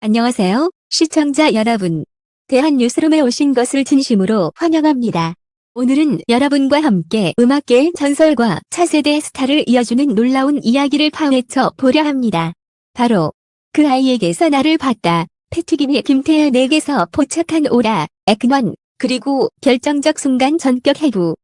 안녕하세요, 시청자 여러분. 대한뉴스룸에 오신 것을 진심으로 환영합니다. 오늘은 여러분과 함께 음악계의 전설과 차세대 스타를 이어주는 놀라운 이야기를 파헤쳐 보려 합니다. 바로 그 아이에게서 나를 봤다. 패티김이 김태현에게서 포착한 오라, 액넌, 그리고 결정적 순간 전격 해부.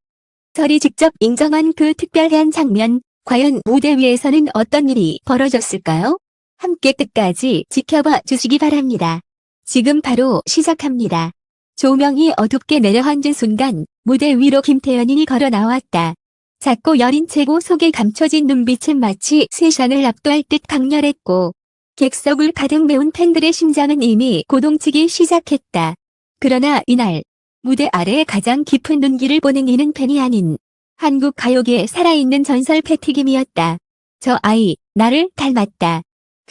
설이 직접 인정한 그 특별한 장면, 과연 무대 위에서는 어떤 일이 벌어졌을까요? 함께 끝까지 지켜봐 주시기 바랍니다. 지금 바로 시작합니다. 조명이 어둡게 내려앉은 순간 무대 위로 김태현이 걸어 나왔다. 작고 여린 체고 속에 감춰진 눈빛은 마치 세상을 압도할 듯 강렬했고 객석을 가득 메운 팬들의 심장은 이미 고동치기 시작했다. 그러나 이날 무대 아래에 가장 깊은 눈길을 보낸 이는 팬이 아닌 한국 가요계의 살아있는 전설 패티김이었다. 저 아이, 나를 닮았다.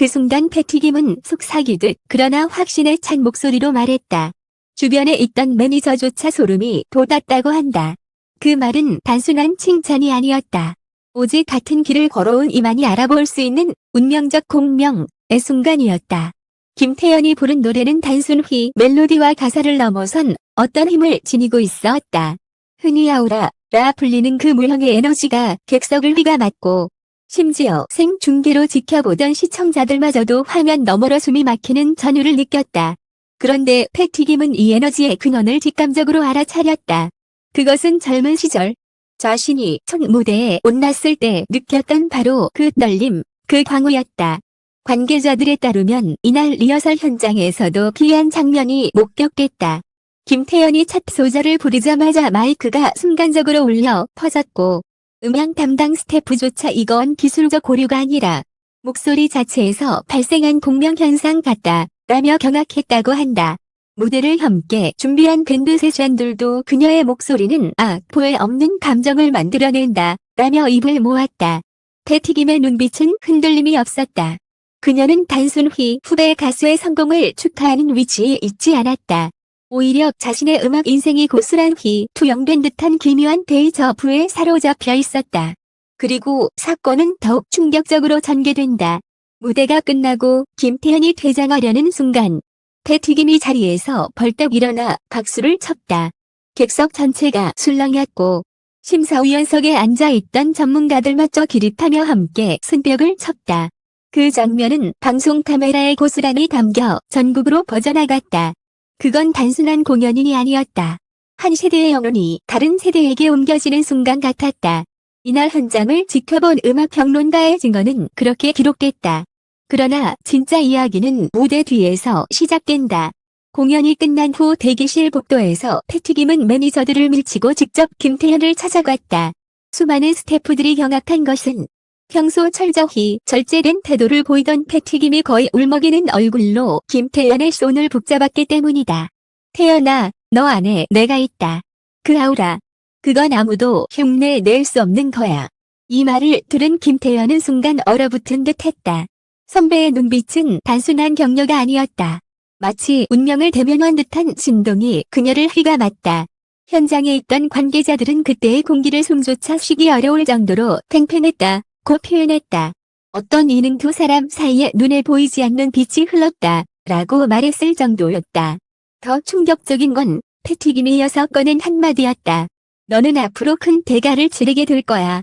그 순간 패티김은 속삭이듯 그러나 확신에 찬 목소리로 말했다. 주변에 있던 매니저조차 소름이 돋았다고 한다. 그 말은 단순한 칭찬이 아니었다. 오직 같은 길을 걸어온 이만이 알아볼 수 있는 운명적 공명의 순간이었다. 김태연이 부른 노래는 단순히 멜로디와 가사를 넘어선 어떤 힘을 지니고 있었다. 흔히 아우라 라 불리는 그 무형의 에너지가 객석을 휘감았고 심지어 생중계로 지켜보던 시청자들마저도 화면 너머로 숨이 막히는 전율을 느꼈다. 그런데 패티김은 이 에너지의 근원을 직감적으로 알아차렸다. 그것은 젊은 시절 자신이 첫 무대에 올랐을 때 느꼈던 바로 그 떨림, 그 광호였다. 관계자들에 따르면 이날 리허설 현장에서도 기이한 장면이 목격됐다. 김태연이 첫 소절을 부르자마자 마이크가 순간적으로 울려 퍼졌고 음향 담당 스태프조차 이건 기술적 고류가 아니라 목소리 자체에서 발생한 공명 현상 같다 라며 경악했다고 한다. 무대를 함께 준비한 밴드 세션들도 그녀의 목소리는 악보에 없는 감정을 만들어낸다 라며 입을 모았다. 패티김의 눈빛은 흔들림이 없었다. 그녀는 단순히 후배 가수의 성공을 축하하는 위치에 있지 않았다. 오히려 자신의 음악 인생이 고스란히 투영된 듯한 기묘한 데이저부에 사로잡혀 있었다. 그리고 사건은 더욱 충격적으로 전개된다. 무대가 끝나고 김태현이 퇴장하려는 순간 패튀김이 자리에서 벌떡 일어나 박수를 쳤다. 객석 전체가 술렁였고 심사위원석에 앉아있던 전문가들마저 기립하며 함께 손뼉을 쳤다. 그 장면은 방송 카메라에 고스란히 담겨 전국으로 퍼져나갔다. 그건 단순한 공연이 아니었다. 한 세대의 영혼이 다른 세대에게 옮겨지는 순간 같았다. 이날 현장을 지켜본 음악평론가의 증언은 그렇게 기록됐다. 그러나 진짜 이야기는 무대 뒤에서 시작된다. 공연이 끝난 후 대기실 복도에서 패티김은 매니저들을 밀치고 직접 김태현을 찾아갔다. 수많은 스태프들이 경악한 것은 평소 철저히 절제된 태도를 보이던 패티김이 거의 울먹이는 얼굴로 김태연의 손을 붙잡았기 때문이다. 태연아, 너 안에 내가 있다. 그 아우라. 그건 아무도 흉내 낼 수 없는 거야. 이 말을 들은 김태연은 순간 얼어붙은 듯 했다. 선배의 눈빛은 단순한 격려가 아니었다. 마치 운명을 대면한 듯한 진동이 그녀를 휘감았다. 현장에 있던 관계자들은 그때의 공기를 숨조차 쉬기 어려울 정도로 팽팽했다. 고 표현했다. 어떤 이는 두 사람 사이에 눈에 보이지 않는 빛이 흘렀다. 라고 말했을 정도였다. 더 충격적인 건 패티김이 이어서 꺼낸 한마디였다. 너는 앞으로 큰 대가를 치르게 될 거야.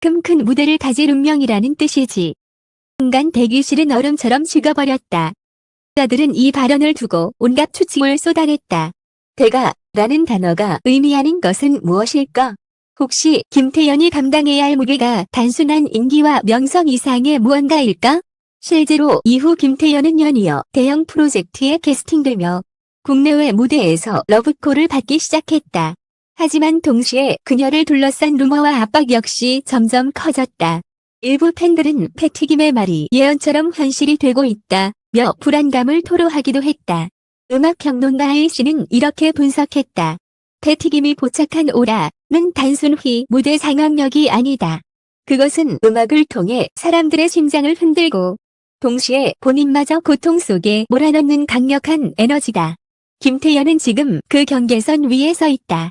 금큰 무대를 가질 운명이라는 뜻이지. 순간 대기실은 얼음처럼 식어버렸다. 자들은 이 발언을 두고 온갖 추측을 쏟아냈다. 대가 라는 단어가 의미하는 것은 무엇일까? 혹시 김태연이 감당해야 할 무게가 단순한 인기와 명성 이상의 무언가일까? 실제로 이후 김태연은 연이어 대형 프로젝트에 캐스팅되며 국내외 무대에서 러브콜을 받기 시작했다. 하지만 동시에 그녀를 둘러싼 루머와 압박 역시 점점 커졌다. 일부 팬들은 패티김의 말이 예언처럼 현실이 되고 있다 며 불안감을 토로하기도 했다. 음악평론가 하이 씨는 이렇게 분석했다. 패티김이 포착한 오라는 단순히 무대 상황력이 아니다. 그것은 음악을 통해 사람들의 심장을 흔들고 동시에 본인마저 고통 속에 몰아넣는 강력한 에너지다. 김태연은 지금 그 경계선 위에 서 있다.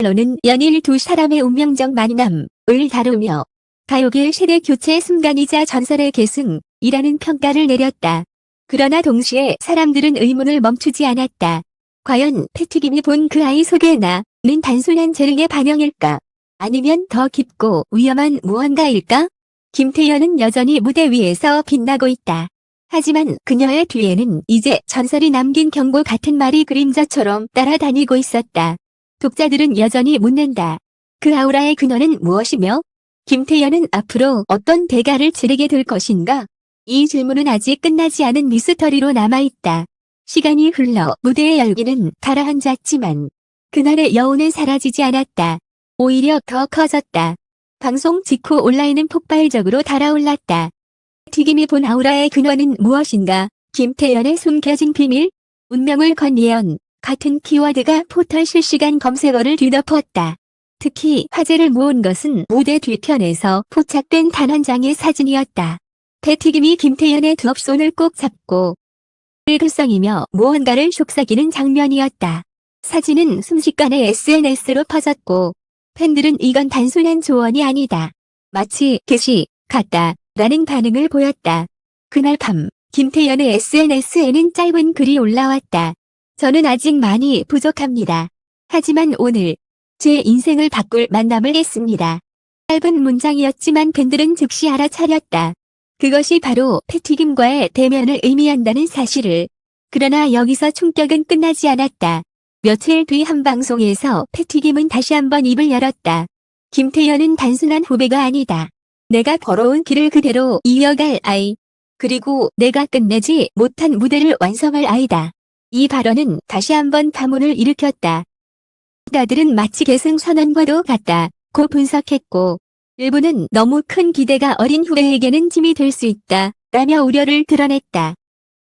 로는 연일 두 사람의 운명적 만남을 다루며 가요계 세대 교체 순간이자 전설의 계승이라는 평가를 내렸다. 그러나 동시에 사람들은 의문을 멈추지 않았다. 과연 패티김이 본 그 아이 속의 나는 단순한 재능의 반영일까? 아니면 더 깊고 위험한 무언가일까? 김태현은 여전히 무대 위에서 빛나고 있다. 하지만 그녀의 뒤에는 이제 전설이 남긴 경고 같은 말이 그림자처럼 따라다니고 있었다. 독자들은 여전히 묻는다. 그 아우라의 근원은 무엇이며? 김태현은 앞으로 어떤 대가를 치르게 될 것인가? 이 질문은 아직 끝나지 않은 미스터리로 남아있다. 시간이 흘러 무대의 열기는 가라앉았지만 그날의 여운은 사라지지 않았다. 오히려 더 커졌다. 방송 직후 온라인은 폭발적으로 달아올랐다. 튀김이 본 아우라의 근원은 무엇인가? 김태연의 숨겨진 비밀? 운명을 건 예언. 같은 키워드가 포털 실시간 검색어를 뒤덮었다. 특히 화제를 모은 것은 무대 뒤편에서 포착된 단 한 장의 사진이었다. 배튀김이 김태연의 두 손을 꼭 잡고 일글성이며 무언가를 속삭이는 장면이었다. 사진은 순식간에 SNS로 퍼졌고 팬들은 이건 단순한 조언이 아니다. 마치 get이 같다 라는 반응을 보였다. 그날 밤 김태연의 SNS에는 짧은 글이 올라왔다. 저는 아직 많이 부족합니다. 하지만 오늘 제 인생을 바꿀 만남을 했습니다. 짧은 문장이었지만 팬들은 즉시 알아차렸다. 그것이 바로 패튀김과의 대면을 의미한다는 사실을. 그러나 여기서 충격은 끝나지 않았다. 며칠 뒤 한 방송에서 패튀김은 다시 한번 입을 열었다. 김태현은 단순한 후배가 아니다. 내가 걸어온 길을 그대로 이어갈 아이. 그리고 내가 끝내지 못한 무대를 완성할 아이다. 이 발언은 다시 한번 파문을 일으켰다. 다들은 마치 계승 선언과도 같다 고 분석했고 일부는 너무 큰 기대가 어린 후배에게는 짐이 될 수 있다 라며 우려를 드러냈다.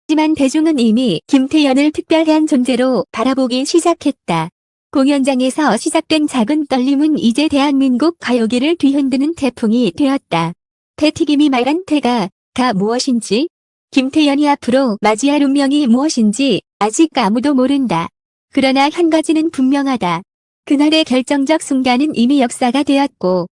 하지만 대중은 이미 김태연을 특별한 존재로 바라보기 시작했다. 공연장에서 시작된 작은 떨림은 이제 대한민국 가요계를 뒤흔드는 태풍이 되었다. 패튀김이 말한 태가 가 무엇인지 김태연이 앞으로 맞이할 운명이 무엇인지 아직 아무도 모른다. 그러나 한 가지는 분명하다. 그날의 결정적 순간은 이미 역사가 되었고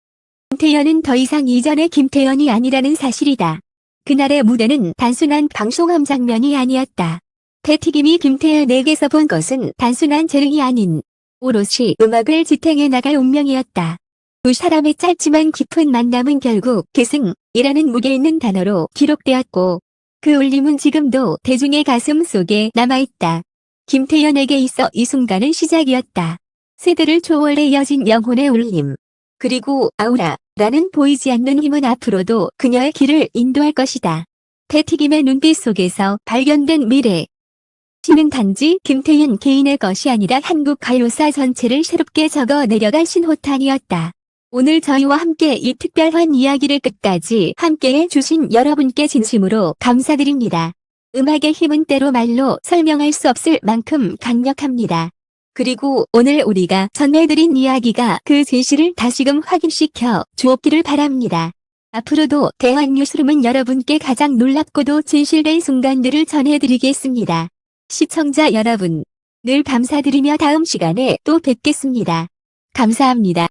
김태연은 더 이상 이전의 김태연이 아니라는 사실이다. 그날의 무대는 단순한 방송함 장면이 아니었다. 패튀김이 김태연에게서 본 것은 단순한 재능이 아닌 오롯이 음악을 지탱해 나갈 운명이었다. 두 사람의 짧지만 깊은 만남은 결국 계승이라는 무게 있는 단어로 기록되었고 그 울림은 지금도 대중의 가슴 속에 남아있다. 김태연에게 있어 이 순간은 시작이었다. 세대를 초월해 이어진 영혼의 울림. 그리고 아우라 라는 보이지 않는 힘은 앞으로도 그녀의 길을 인도할 것이다. 패튀김의 눈빛 속에서 발견된 미래. 시는 단지 김태윤 개인의 것이 아니라 한국 가요사 전체를 새롭게 적어 내려갈 신호탄이었다. 오늘 저희와 함께 이 특별한 이야기를 끝까지 함께해 주신 여러분께 진심으로 감사드립니다. 음악의 힘은 때로 말로 설명할 수 없을 만큼 강력합니다. 그리고 오늘 우리가 전해드린 이야기가 그 진실을 다시금 확인시켜 주옵기를 바랍니다. 앞으로도 대한 뉴스룸은 여러분께 가장 놀랍고도 진실된 순간들을 전해드리겠습니다. 시청자 여러분, 늘 감사드리며 다음 시간에 또 뵙겠습니다. 감사합니다.